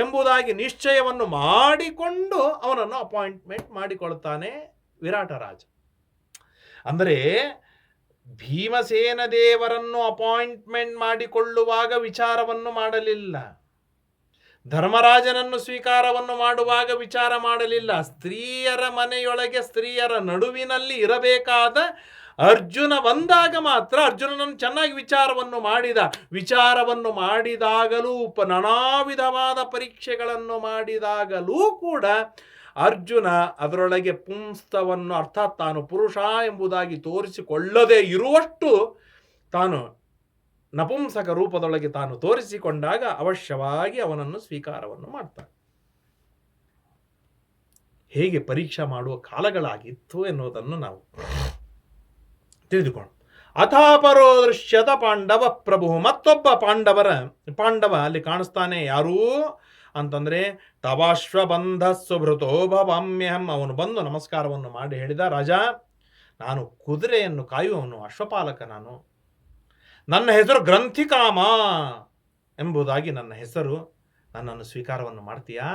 ಎಂಬುದಾಗಿ ನಿಶ್ಚಯವನ್ನು ಮಾಡಿಕೊಂಡು ಅವನನ್ನು ಅಪಾಯಿಂಟ್ಮೆಂಟ್ ಮಾಡಿಕೊಳ್ತಾನೆ ವಿರಾಟರಾಜ ಅಂದರೆ ಭೀಮಸೇನ ದೇವರನ್ನು ಅಪಾಯಿಂಟ್ಮೆಂಟ್ ಮಾಡಿಕೊಳ್ಳುವಾಗ ವಿಚಾರವನ್ನು ಮಾಡಲಿಲ್ಲ. ಧರ್ಮರಾಜನನ್ನು ಸ್ವೀಕಾರವನ್ನು ಮಾಡುವಾಗ ವಿಚಾರ ಮಾಡಲಿಲ್ಲ. ಸ್ತ್ರೀಯರ ಮನೆಯೊಳಗೆ ಸ್ತ್ರೀಯರ ನಡುವಿನಲ್ಲಿ ಇರಬೇಕಾದ ಅರ್ಜುನ ಬಂದಾಗ ಮಾತ್ರ ಅರ್ಜುನನನ್ನು ಚೆನ್ನಾಗಿ ವಿಚಾರವನ್ನು ಮಾಡಿದ. ವಿಚಾರವನ್ನು ಮಾಡಿದಾಗಲೂ, ಉಪ ನಾನಾ ವಿಧವಾದ ಪರೀಕ್ಷೆಗಳನ್ನು ಮಾಡಿದಾಗಲೂ ಕೂಡ ಅರ್ಜುನ ಅದರೊಳಗೆ ಪುಂಸ್ತವನ್ನು, ಅರ್ಥಾತ್ ತಾನು ಪುರುಷ ಎಂಬುದಾಗಿ ತೋರಿಸಿಕೊಳ್ಳದೇ ಇರುವಷ್ಟು ತಾನು ನಪುಂಸಕ ರೂಪದೊಳಗೆ ತಾನು ತೋರಿಸಿಕೊಂಡಾಗ ಅವಶ್ಯವಾಗಿ ಅವನನ್ನು ಸ್ವೀಕಾರವನ್ನು ಮಾಡ್ತಾನೆ. ಹೇಗೆ ಪರೀಕ್ಷಾ ಮಾಡುವ ಕಾಲಗಳಾಗಿತ್ತು ಎನ್ನುವುದನ್ನು ನಾವು ತಿಳಿದುಕೊಂಡು ಅಥಾಪರೋ ದೃಶ್ಯದ ಪಾಂಡವ ಪ್ರಭು ಮತ್ತೊಬ್ಬ ಪಾಂಡವರ, ಪಾಂಡವ ಅಲ್ಲಿ ಕಾಣಿಸ್ತಾನೆ ಯಾರೂ? ಅಂತಂದ್ರೆ ತವಾಶ್ವಬಂಧ ಸುಭೃತೋ ಭವಾಮ್ಯಹಂ. ಅವನು ಬಂದು ನಮಸ್ಕಾರವನ್ನು ಮಾಡಿ ಹೇಳಿದ, ರಾಜ, ನಾನು ಕುದುರೆಯನ್ನು ಕಾಯುವವನು, ಅಶ್ವಪಾಲಕ ನಾನು. ನನ್ನ ಹೆಸರು ಗ್ರಂಥಿಕಾಮ ಎಂಬುದಾಗಿ ನನ್ನ ಹೆಸರು. ನನ್ನನ್ನು ಸ್ವೀಕಾರವನ್ನು ಮಾಡ್ತೀಯಾ?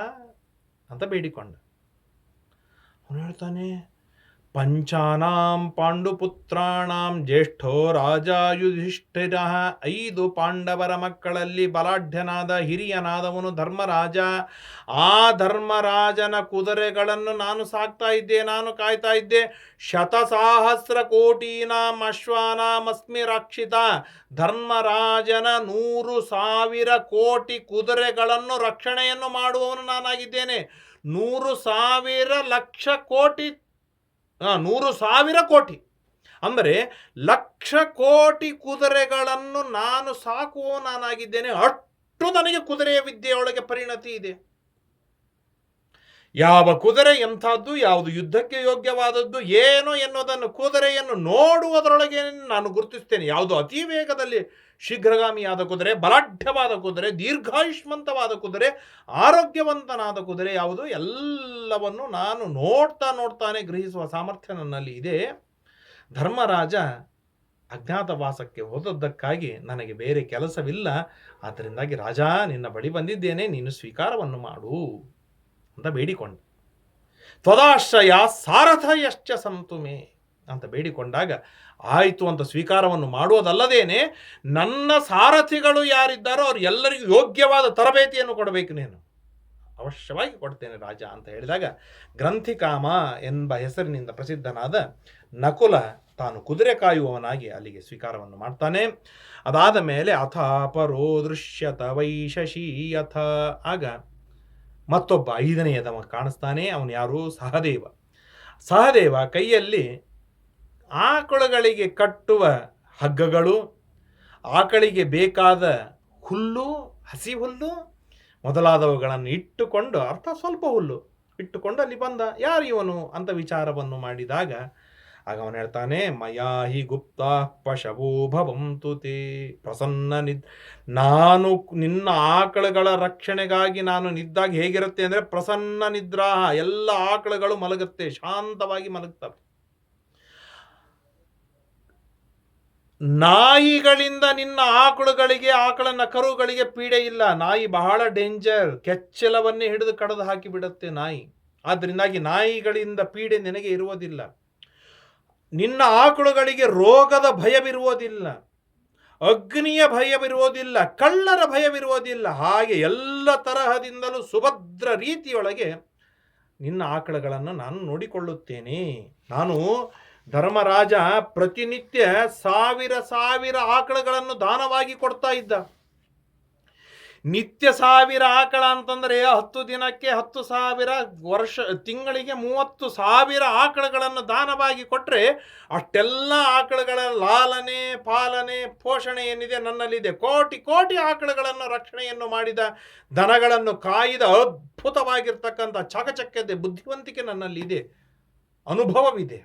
ಅಂತ ಬೇಡಿಕೊಂಡ. ಅವನು ಹೇಳ್ತಾನೆ ಪಂಚಾನಾಂ ಪಾಂಡುಪುತ್ರಾಣಾಂ ಜ್ಯೇಷ್ಠೋ ರಾಜ ಯುಧಿಷ್ಠಿರ ಐದು ಪಾಂಡವರ ಮಕ್ಕಳಲ್ಲಿ ಬಲಾಢ್ಯನಾದ ಹಿರಿಯನಾದವನು ಧರ್ಮರಾಜ। ಆ ಧರ್ಮರಾಜನ ಕುದುರೆಗಳನ್ನು ನಾನು ಸಾಕ್ತಾ ಇದ್ದೆ, ನಾನು ಕಾಯ್ತಾ ಇದ್ದೆ। ಶತಸಾಹಸ್ರ ಕೋಟೀನಾಂ ಅಶ್ವಾನಾಂ ಅಸ್ಮಿ ರಕ್ಷಿತ। ಧರ್ಮರಾಜನ ನೂರು ಸಾವಿರ ಕೋಟಿ ಕುದುರೆಗಳನ್ನು ರಕ್ಷಣೆಯನ್ನು ಮಾಡುವವನು ನಾನಾಗಿದ್ದೇನೆ। ನೂರು ಸಾವಿರ ಲಕ್ಷ ಕೋಟಿ ನೂರು ಸಾವಿರ ಕೋಟಿ. ಅಂದರೆ ಲಕ್ಷ ಕೋಟಿ ಕುದುರೆಗಳನ್ನು ನಾನು ಸಾಕುವ ನಾನಾಗಿದ್ದೇನೆ ಅಷ್ಟು ನನಗೆ ಕುದುರೆಯ ವಿದ್ಯೆಯೊಳಗೆ ಪರಿಣತಿ ಇದೆ. ಯಾವ ಕುದುರೆ ಎಂಥದ್ದು, ಯಾವುದು ಯುದ್ಧಕ್ಕೆ ಯೋಗ್ಯವಾದದ್ದು, ಏನು ಎನ್ನುವುದನ್ನು ಕುದುರೆಯನ್ನು ನೋಡುವುದರೊಳಗೆ ನಾನು ಗುರುತಿಸ್ತೇನೆ ಯಾವುದು ಅತಿ ವೇಗದಲ್ಲಿ ಶೀಘ್ರಗಾಮಿಯಾದ ಕುದುರೆ, ಬಲಾಢ್ಯವಾದ ಕುದುರೆ, ದೀರ್ಘಾಯುಷ್ಮಂತವಾದ ಕುದುರೆ, ಆರೋಗ್ಯವಂತನಾದ ಕುದುರೆ, ಯಾವುದು ಎಲ್ಲವನ್ನು ನಾನು ನೋಡ್ತಾ ನೋಡ್ತಾನೆ ಗ್ರಹಿಸುವ ಸಾಮರ್ಥ್ಯ ನನ್ನಲ್ಲಿ ಇದೆ. ಧರ್ಮರಾಜ ಅಜ್ಞಾತವಾಸಕ್ಕೆ ಹೋದದ್ದಕ್ಕಾಗಿ ನನಗೆ ಬೇರೆ ಕೆಲಸವಿಲ್ಲ. ಆದ್ದರಿಂದಾಗಿ ರಾಜ ನಿನ್ನ ಬಳಿ ಬಂದಿದ್ದೇನೆ, ನೀನು ಸ್ವೀಕಾರವನ್ನು ಮಾಡು. ಅಂತ ಬೇಡಿಕೊಂಡ. ತ್ವದಾಶ್ರಯ ಸಾರಥಯಶ್ಚ ಸಂತುಮೆ ಅಂತ ಬೇಡಿಕೊಂಡಾಗ ಆಯಿತು ಅಂತ ಸ್ವೀಕಾರವನ್ನು ಮಾಡುವುದಲ್ಲದೇನೆ ನನ್ನ ಸಾರಥಿಗಳು ಯಾರಿದ್ದಾರೋ ಅವ್ರು ಎಲ್ಲರಿಗೂ ಯೋಗ್ಯವಾದ ತರಬೇತಿಯನ್ನು ಕೊಡಬೇಕು ನೀನು. ಅವಶ್ಯವಾಗಿ ಕೊಡ್ತೇನೆ ರಾಜ ಅಂತ ಹೇಳಿದಾಗ ಗ್ರಂಥಿಕಾಮ ಎಂಬ ಹೆಸರಿನಿಂದ ಪ್ರಸಿದ್ಧನಾದ ನಕುಲ ತಾನು ಕುದುರೆ ಕಾಯುವವನಾಗಿ ಅಲ್ಲಿಗೆ ಸ್ವೀಕಾರವನ್ನು ಮಾಡ್ತಾನೆ. ಅದಾದ ಮೇಲೆ ಅಥ ಪರೋ ದೃಶ್ಯತ ವೈಶಶಿ ಅಥ ಆಗ ಮತ್ತೊಬ್ಬ ಐದನೆಯದವ ಕಾಣಿಸ್ತಾನೆ, ಅವನು ಯಾರು? ಸಹದೇವ. ಸಹದೇವ ಕೈಯಲ್ಲಿ ಆಕಳುಗಳಿಗೆ ಕಟ್ಟುವ ಹಗ್ಗಗಳು, ಆಕಳಿಗೆ ಬೇಕಾದ ಹುಲ್ಲು, ಹಸಿ ಹುಲ್ಲು ಮೊದಲಾದವುಗಳನ್ನು ಇಟ್ಟುಕೊಂಡು, ಅರ್ಥ ಸ್ವಲ್ಪ ಹುಲ್ಲು, ಇಟ್ಟುಕೊಂಡು ಅಲ್ಲಿ ಬಂದ, ಯಾರು ಇವನು? ಅಂತ ವಿಚಾರವನ್ನು ಮಾಡಿದಾಗ ಆಗ ಅವನು ಹೇಳ್ತಾನೆ, ಮಯಾ ಹಿ ಗುಪ್ತ ಪಶವೋ ಭವಂತು ಪ್ರಸನ್ನ ನಿದ್, ನಾನು ನಿನ್ನ ಆಕಳುಗಳ ರಕ್ಷಣೆಗಾಗಿ ನಾನು ನಿದ್ದಾಗ ಹೇಗಿರುತ್ತೆ ಅಂದರೆ ಪ್ರಸನ್ನ ನಿದ್ರಾ, ಎಲ್ಲ ಆಕಳುಗಳು ಮಲಗುತ್ತೆ, ಶಾಂತವಾಗಿ ಮಲಗ್ತವೆ. ನಾಯಿಗಳಿಂದ ನಿನ್ನ ಆಕಳುಗಳಿಗೆ ಆಕಳನ್ನ ಕರುಗಳಿಗೆ ಪೀಡೆ ಇಲ್ಲ. ನಾಯಿ ಬಹಳ ಡೇಂಜರ್ ಕೆಚ್ಚಲವನ್ನೇ ಹಿಡಿದು ಕಡದು ಹಾಕಿ ಬಿಡುತ್ತೆ ನಾಯಿ. ಆದ್ದರಿಂದಾಗಿ ನಾಯಿಗಳಿಂದ ಪೀಡೆ ನಿನಗೆ ಇರುವುದಿಲ್ಲ. ನಿನ್ನ ಆಕಳುಗಳಿಗೆ ರೋಗದ ಭಯವಿರುವುದಿಲ್ಲ, ಅಗ್ನಿಯ ಭಯವಿರುವುದಿಲ್ಲ, ಕಳ್ಳರ ಭಯವಿರುವುದಿಲ್ಲ, ಹಾಗೆ ಎಲ್ಲ ತರಹದಿಂದಲೂ ಸುಭದ್ರ ರೀತಿಯೊಳಗೆ ನಿನ್ನ ಆಕಳುಗಳನ್ನು ನಾನು ನೋಡಿಕೊಳ್ಳುತ್ತೇನೆ. ನಾನು ಧರ್ಮರಾಜ ಪ್ರತಿನಿತ್ಯ ಸಾವಿರ ಸಾವಿರ ಆಕಳುಗಳನ್ನು ದಾನವಾಗಿ ಕೊಡ್ತಾ ಇದ್ದ. ನಿತ್ಯ ಸಾವಿರ ಆಕಳ ಅಂತಂದ್ರೆ ಹತ್ತು ದಿನಕ್ಕೆ ಹತ್ತು ಸಾವಿರ ವರ್ಷ, ತಿಂಗಳಿಗೆ ಮೂವತ್ತು ಸಾವಿರ ಆಕಳುಗಳನ್ನು ದಾನವಾಗಿ ಕೊಟ್ಟರೆ ಅಷ್ಟೆಲ್ಲ ಆಕಳುಗಳ ಲಾಲನೆ, ಪಾಲನೆ, ಪೋಷಣೆ ಏನಿದೆ ನನ್ನಲ್ಲಿದೆ. ಕೋಟಿ ಕೋಟಿ ಆಕಳುಗಳನ್ನು ರಕ್ಷಣೆಯನ್ನು ಮಾಡಿದ ದನಗಳನ್ನು ಕಾಯಿದ ಅದ್ಭುತವಾಗಿರ್ತಕ್ಕಂಥ ಚಕಚಕ್ಯತೆ, ಬುದ್ಧಿವಂತಿಕೆ ನನ್ನಲ್ಲಿದೆ. ಅನುಭವವಿದೆ.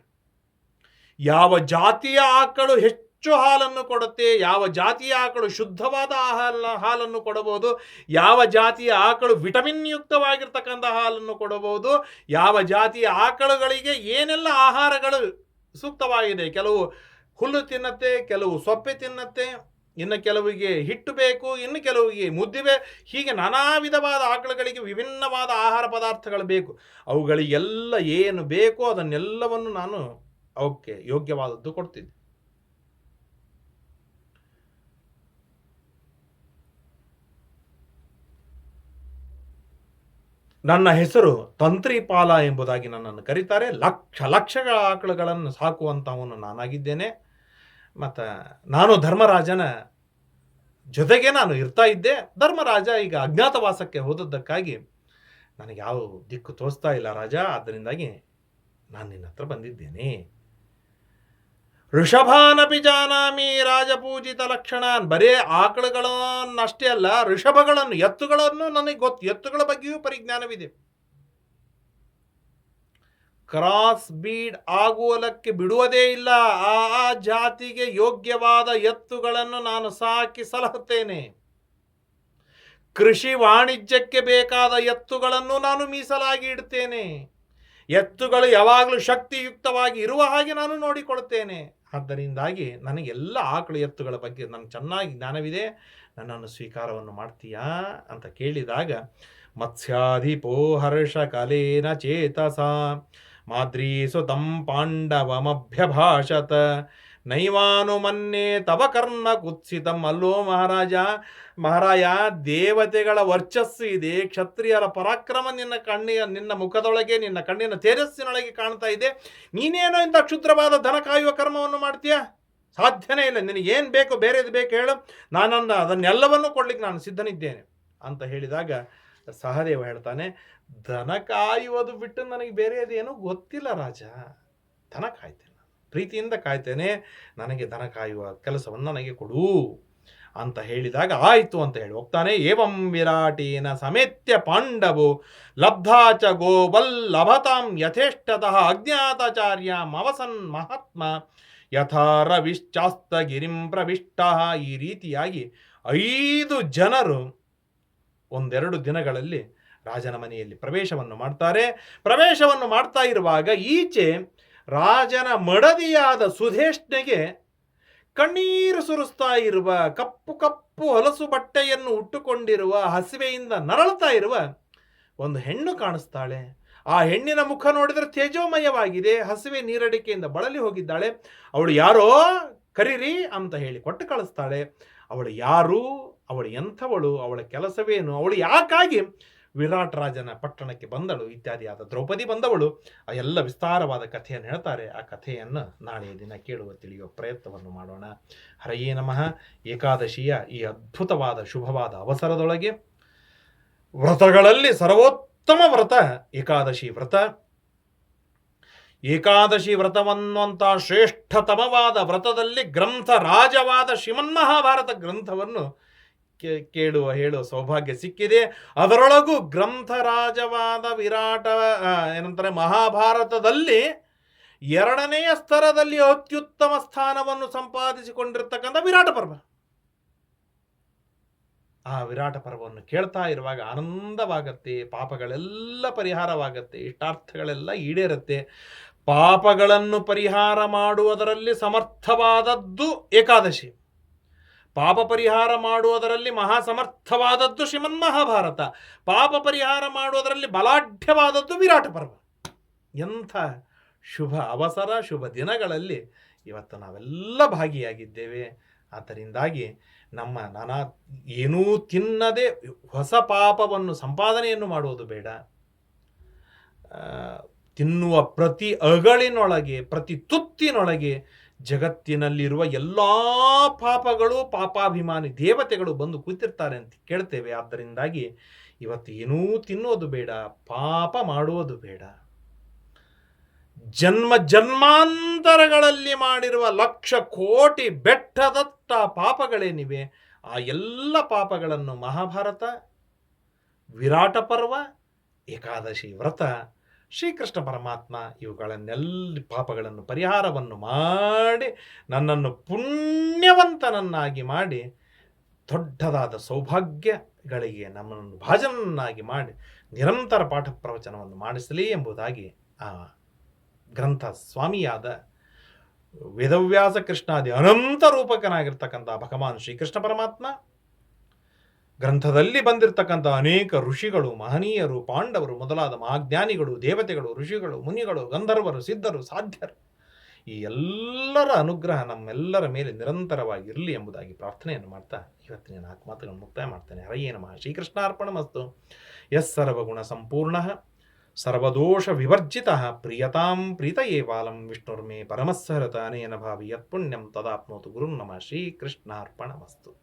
ಯಾವ ಜಾತಿಯ ಆಕಳು ಹೆಚ್ಚು ಹಾಲನ್ನು ಕೊಡುತ್ತೆ, ಯಾವ ಜಾತಿಯ ಆಕಳು ಶುದ್ಧವಾದ ಹಾಲ ಹಾಲನ್ನು ಕೊಡಬಹುದು, ಯಾವ ಜಾತಿಯ ಆಕಳು ವಿಟಮಿನ್ ಯುಕ್ತವಾಗಿರ್ತಕ್ಕಂಥ ಹಾಲನ್ನು ಕೊಡಬಹುದು, ಯಾವ ಜಾತಿಯ ಆಕಳುಗಳಿಗೆ ಏನೆಲ್ಲ ಆಹಾರಗಳು ಸೂಕ್ತವಾಗಿದೆ, ಕೆಲವು ಹುಲ್ಲು ತಿನ್ನತ್ತೆ, ಕೆಲವು ಸೊಪ್ಪೆ ತಿನ್ನತ್ತೆ, ಇನ್ನು ಕೆಲವಿಗೆ ಹಿಟ್ಟು ಬೇಕು, ಇನ್ನು ಕೆಲವಿಗೆ ಮುದ್ದಿವೆ ಹೀಗೆ ನಾನಾ ವಿಧವಾದ ಆಕಳುಗಳಿಗೆ ವಿಭಿನ್ನವಾದ ಆಹಾರ ಪದಾರ್ಥಗಳು ಬೇಕು ಅವುಗಳಿಗೆಲ್ಲ ಏನು ಬೇಕೋ ಅದನ್ನೆಲ್ಲವನ್ನು ನಾನು ಅವಕ್ಕೆ ಯೋಗ್ಯವಾದದ್ದು ಕೊಡ್ತಿದ್ದೆ. ನನ್ನ ಹೆಸರು ತಂತ್ರಿಪಾಲ ಎಂಬುದಾಗಿ ನನ್ನನ್ನು ಕರೀತಾರೆ. ಲಕ್ಷ ಲಕ್ಷಗಳ ಆಕಳುಗಳನ್ನು ಸಾಕುವಂಥವನು ನಾನಾಗಿದ್ದೇನೆ. ಮತ್ತು ನಾನು ಧರ್ಮರಾಜನ ಜೊತೆಗೆ ನಾನು ಇರ್ತಾ ಇದ್ದೆ. ಧರ್ಮರಾಜ ಈಗ ಅಜ್ಞಾತವಾಸಕ್ಕೆ ಹೋದದ್ದಕ್ಕಾಗಿ ನನಗೆ ಯಾವ ದಿಕ್ಕು ತೋರಿಸ್ತಾ ಇಲ್ಲ ರಾಜ. ಆದ್ದರಿಂದಾಗಿ ನಾನು ನಿನ್ನ ಹತ್ರ ಬಂದಿದ್ದೇನೆ. ಋಷಭಾನಪಿ ಜಾನಾಮಿ ರಾಜಪೂಜಿತ ಲಕ್ಷಣ ಬರೇ ಆಕಳುಗಳನ್ನಷ್ಟೇ ಅಲ್ಲ, ಋಷಭಗಳನ್ನು, ಎತ್ತುಗಳನ್ನು ನನಗೆ ಗೊತ್ತು, ಎತ್ತುಗಳ ಬಗ್ಗೆಯೂ ಪರಿಜ್ಞಾನವಿದೆ. ಕ್ರಾಸ್ ಬೀಡ್ ಆಗುವಲಕ್ಕೆ ಬಿಡುವುದೇ ಇಲ್ಲ, ಆ ಆ ಜಾತಿಗೆ ಯೋಗ್ಯವಾದ ಎತ್ತುಗಳನ್ನು ನಾನು ಸಾಕಿ ಸಲಹುತ್ತೇನೆ. ಕೃಷಿ ವಾಣಿಜ್ಯಕ್ಕೆ ಬೇಕಾದ ಎತ್ತುಗಳನ್ನು ನಾನು ಮೀಸಲಾಗಿ ಇಡ್ತೇನೆ ಎತ್ತುಗಳು ಯಾವಾಗಲೂ ಶಕ್ತಿಯುಕ್ತವಾಗಿ ಇರುವ ಹಾಗೆ ನಾನು ನೋಡಿಕೊಳ್ತೇನೆ ಆದ್ದರಿಂದಾಗಿ ನನಗೆಲ್ಲ ಆಕಳು ಎತ್ತುಗಳ ಬಗ್ಗೆ ನನಗೆ ಚೆನ್ನಾಗಿ ಜ್ಞಾನವಿದೆ, ನನ್ನನ್ನು ಸ್ವೀಕಾರವನ್ನು ಮಾಡ್ತೀಯಾ ಅಂತ ಕೇಳಿದಾಗ, ಮತ್ಸ್ಯಾಧಿಪೋ ಹರ್ಷ ಕಲೇನ ಚೇತಸ, ಮಾದ್ರೀಸು ತಂ ಪಾಂಡವಮಭ್ಯಭಾಷತ ನೈವಾನು ಮನ್ನೆ ತವ ಕರ್ಣ ಕುತ್ಸಿತಂ. ಅಲ್ಲೋ ಮಹಾರಾಜ, ಮಹಾರಾಯ, ದೇವತೆಗಳ ವರ್ಚಸ್ಸು ಇದೆ. ಕ್ಷತ್ರಿಯರ ಪರಾಕ್ರಮ ನಿನ್ನ ಕಣ್ಣಿನ ನಿನ್ನ ಮುಖದೊಳಗೆ, ನಿನ್ನ ಕಣ್ಣಿನ ತೇಜಸ್ಸಿನೊಳಗೆ ಕಾಣ್ತಾ ಇದೆ. ನೀನೇನೋ ಇಂಥ ಕ್ಷುದ್ರವಾದ ಧನ ಕಾಯುವ ಕರ್ಮವನ್ನು ಮಾಡ್ತೀಯ? ಸಾಧ್ಯನೇ ಇಲ್ಲ. ನಿನಗೆ ಏನು ಬೇಕು, ಬೇರೆದು ಬೇಕು ಹೇಳು. ನಾನನ್ನು ಅದನ್ನೆಲ್ಲವನ್ನೂ ಕೊಡ್ಲಿಕ್ಕೆ ನಾನು ಸಿದ್ಧನಿದ್ದೇನೆ ಅಂತ ಹೇಳಿದಾಗ ಸಹದೇವ ಹೇಳ್ತಾನೆ ದನ ಕಾಯುವುದು ಬಿಟ್ಟು ನನಗೆ ಬೇರೆಯದೇನೂ ಗೊತ್ತಿಲ್ಲ ರಾಜ. ದನ ಕಾಯ್ತೇನೆ. ಪ್ರೀತಿಯಿಂದ ಕಾಯ್ತೇನೆ, ನನಗೆ ದನ ಕಾಯುವ ಕೆಲಸವನ್ನು ನನಗೆ ಕೊಡು ಅಂತ ಹೇಳಿದಾಗ ಆಯಿತು ಅಂತ ಹೇಳಿ ಹೋಗ್ತಾನೆ. ಏವಂ ವಿರಾಟೀನ ಸಮೇತ್ಯ ಪಾಂಡವು ಲಬ್ಧಾಚ ಗೋವಲ್ಲಭತಾಂ ಯಥೇಷ್ಟತಃ ಅಜ್ಞಾತಾಚಾರ್ಯ ಮವಸನ್ ಮಹಾತ್ಮ ಯಥಾ ರವಿಶ್ಚಾಸ್ತ ಗಿರಿಂ ಪ್ರವಿಷ್ಟ. ಈ ರೀತಿಯಾಗಿ ಐದು ಜನರು ಒಂದೆರಡು ದಿನಗಳಲ್ಲಿ ರಾಜನ ಮನೆಯಲ್ಲಿ ಪ್ರವೇಶವನ್ನು ಮಾಡ್ತಾರೆ. ಪ್ರವೇಶವನ್ನು ಮಾಡ್ತಾ ಇರುವಾಗ ಈಚೆ ರಾಜನ ಮಡದಿಯಾದ ಸುಧೇಷ್ಣೆಗೆ ಕಣ್ಣೀರು ಸುರಿಸ್ತಾ ಇರುವ, ಕಪ್ಪು ಕಪ್ಪು ಹೊಲಸು ಬಟ್ಟೆಯನ್ನು ಉಟ್ಟುಕೊಂಡಿರುವ, ಹಸಿವೆಯಿಂದ ನರಳುತ್ತಾ ಇರುವ ಒಂದು ಹೆಣ್ಣು ಕಾಣಿಸ್ತಾಳೆ. ಆ ಹೆಣ್ಣಿನ ಮುಖ ನೋಡಿದರೆ ತೇಜೋಮಯವಾಗಿದೆ, ಹಸಿವೆ ನೀರಡಿಕೆಯಿಂದ ಬಳಲಿ ಹೋಗಿದ್ದಾಳೆ. ಅವಳು ಯಾರೋ ಕರೀರಿ ಅಂತ ಹೇಳಿ ಕೊಟ್ಟು ಕಳಿಸ್ತಾಳೆ. ಅವಳು ಯಾರು? ಅವಳು ಎಂಥವಳು? ಅವಳ ಕೆಲಸವೇನು? ಅವಳು ಯಾಕಾಗಿ ವಿರಾಟ್ ರಾಜನ ಪಟ್ಟಣಕ್ಕೆ ಬಂದಳು, ಇತ್ಯಾದಿಯಾದ ದ್ರೌಪದಿ ಬಂದವಳು. ಆ ಎಲ್ಲ ವಿಸ್ತಾರವಾದ ಕಥೆಯನ್ನು ಹೇಳ್ತಾರೆ. ಆ ಕಥೆಯನ್ನು ನಾಳೆಯ ದಿನ ಕೇಳುವ, ತಿಳಿಯುವ ಪ್ರಯತ್ನವನ್ನು ಮಾಡೋಣ. ಹರಯೇ ನಮಃ. ಏಕಾದಶಿಯ ಈ ಅದ್ಭುತವಾದ, ಶುಭವಾದ ಅವಸರದೊಳಗೆ ವ್ರತಗಳಲ್ಲಿ ಸರ್ವೋತ್ತಮ ವ್ರತ ಏಕಾದಶಿ ವ್ರತ. ಏಕಾದಶಿ ವ್ರತವನ್ನುವಂಥ ಶ್ರೇಷ್ಠತಮವಾದ ವ್ರತದಲ್ಲಿ ಗ್ರಂಥ ರಾಜವಾದ ಶ್ರೀಮನ್ಮಹಾಭಾರತ ಗ್ರಂಥವನ್ನು ಕೇಳುವ, ಹೇಳುವ ಸೌಭಾಗ್ಯ ಸಿಕ್ಕಿದೆ. ಅದರೊಳಗೂ ಗ್ರಂಥರಾಜವಾದ ವಿರಾಟ ಏನಂತಾರೆ, ಮಹಾಭಾರತದಲ್ಲಿ ಎರಡನೆಯ ಸ್ತರದಲ್ಲಿ ಅತ್ಯುತ್ತಮ ಸ್ಥಾನವನ್ನು ಸಂಪಾದಿಸಿಕೊಂಡಿರ್ತಕ್ಕಂಥ ವಿರಾಟ ಪರ್ವ. ಆ ವಿರಾಟ ಪರ್ವವನ್ನು ಕೇಳ್ತಾ ಇರುವಾಗ ಆನಂದವಾಗತ್ತೆ, ಪಾಪಗಳೆಲ್ಲ ಪರಿಹಾರವಾಗತ್ತೆ, ಇಷ್ಟಾರ್ಥಗಳೆಲ್ಲ ಈಡೇರುತ್ತೆ. ಪಾಪಗಳನ್ನು ಪರಿಹಾರ ಮಾಡುವುದರಲ್ಲಿ ಸಮರ್ಥವಾದದ್ದು ಏಕಾದಶಿ. ಪಾಪ ಪರಿಹಾರ ಮಾಡುವುದರಲ್ಲಿ ಮಹಾ ಸಮರ್ಥವಾದದ್ದು ಶ್ರೀಮನ್ಮಹಾಭಾರತ. ಪಾಪ ಪರಿಹಾರ ಮಾಡುವುದರಲ್ಲಿ ಬಲಾಢ್ಯವಾದದ್ದು ವಿರಾಟ ಪರ್ವ. ಎಂಥ ಶುಭ ಅವಸರ, ಶುಭ ದಿನಗಳಲ್ಲಿ ಇವತ್ತು ನಾವೆಲ್ಲ ಭಾಗಿಯಾಗಿದ್ದೇವೆ. ಆದ್ದರಿಂದಾಗಿ ನಮ್ಮ ನಾನಾ ಏನೂ ತಿನ್ನದೆ ಹೊಸ ಪಾಪವನ್ನು ಸಂಪಾದನೆಯನ್ನು ಮಾಡುವುದು ಬೇಡ. ತಿನ್ನುವ ಪ್ರತಿ ಅಗಳಿನೊಳಗೆ, ಪ್ರತಿ ತುತ್ತಿನೊಳಗೆ ಜಗತ್ತಿನಲ್ಲಿರುವ ಎಲ್ಲ ಪಾಪಗಳು, ಪಾಪಾಭಿಮಾನಿ ದೇವತೆಗಳು ಬಂದು ಕೂತಿರ್ತಾರೆ ಅಂತ ಕೇಳ್ತೇವೆ. ಆದ್ದರಿಂದಾಗಿ ಇವತ್ತು ಏನೂ ತಿನ್ನೋದು ಬೇಡ, ಪಾಪ ಮಾಡೋದು ಬೇಡ. ಜನ್ಮ ಜನ್ಮಾಂತರಗಳಲ್ಲಿ ಮಾಡಿರುವ ಲಕ್ಷ ಕೋಟಿ ಬೆಟ್ಟದತ್ತ ಪಾಪಗಳೇನಿವೆ, ಆ ಎಲ್ಲ ಪಾಪಗಳನ್ನು ಮಹಾಭಾರತ, ವಿರಾಟ ಪರ್ವ, ಏಕಾದಶಿ ವ್ರತ ಶ್ರೀಕೃಷ್ಣ ಪರಮಾತ್ಮ ಇವುಗಳನ್ನೆಲ್ಲ ಪಾಪಗಳನ್ನು, ಪರಿಹಾರವನ್ನು ಮಾಡಿ, ನನ್ನನ್ನು ಪುಣ್ಯವಂತನನ್ನಾಗಿ ಮಾಡಿ, ದೊಡ್ಡದಾದ ಸೌಭಾಗ್ಯಗಳಿಗೆ ನಮ್ಮನ್ನು ಭಾಜನನ್ನಾಗಿ ಮಾಡಿ, ನಿರಂತರ ಪಾಠ ಪ್ರವಚನವನ್ನು ಮಾಡಿಸಲಿ ಎಂಬುದಾಗಿ ಆ ಗ್ರಂಥ ಸ್ವಾಮಿಯಾದ ವೇದವ್ಯಾಸ ಕೃಷ್ಣಾದಿ ಅನಂತ ರೂಪಕನಾಗಿರ್ತಕ್ಕಂಥ ಭಗವಾನ್ ಶ್ರೀಕೃಷ್ಣ ಪರಮಾತ್ಮ ಗ್ರಂಥದಲ್ಲಿ ಬಂದಿರತಕ್ಕಂಥ ಅನೇಕ ಋಷಿಗಳು, ಮಹನೀಯರು, ಪಾಂಡವರು ಮೊದಲಾದ ಮಹಾಜ್ಞಾನಿಗಳು, ದೇವತೆಗಳು, ಋಷಿಗಳು, ಮುನಿಗಳು, ಗಂಧರ್ವರು, ಸಿದ್ಧರು, ಸಾಧ್ಯರು ಈ ಎಲ್ಲರ ಅನುಗ್ರಹ ನಮ್ಮೆಲ್ಲರ ಮೇಲೆ ನಿರಂತರವಾಗಿರಲಿ ಎಂಬುದಾಗಿ ಪ್ರಾರ್ಥನೆಯನ್ನು ಮಾಡ್ತಾ ಇವತ್ತಿನ ನಾಲ್ಕು ಮಾತುಗಳನ್ನು ಮುಕ್ತಾಯ ಮಾಡ್ತೇನೆ. ಹರಯೇ ನಮಃ. ಶ್ರೀಕೃಷ್ಣಾರ್ಪಣ ಮಸ್ತು. ಎಸ್ ಸರ್ವಗುಣ ಸಂಪೂರ್ಣ, ಸರ್ವದೋಷ ವಿವರ್ಜಿತ, ಪ್ರಿಯತಾಂ ಪ್ರೀತಯೇ ಬಾಲಂ ವಿಷ್ಣುರ್ಮೇ ಪರಮಸ್ಸರತ ಅನೇನ ಭಾವಿ ಯತ್ಪುಣ್ಯಂ ತದಾಪ್ನೋತು ಗುರುಂ ನಮಃ. ಶ್ರೀಕೃಷ್ಣಾರ್ಪಣ ಮಸ್ತು.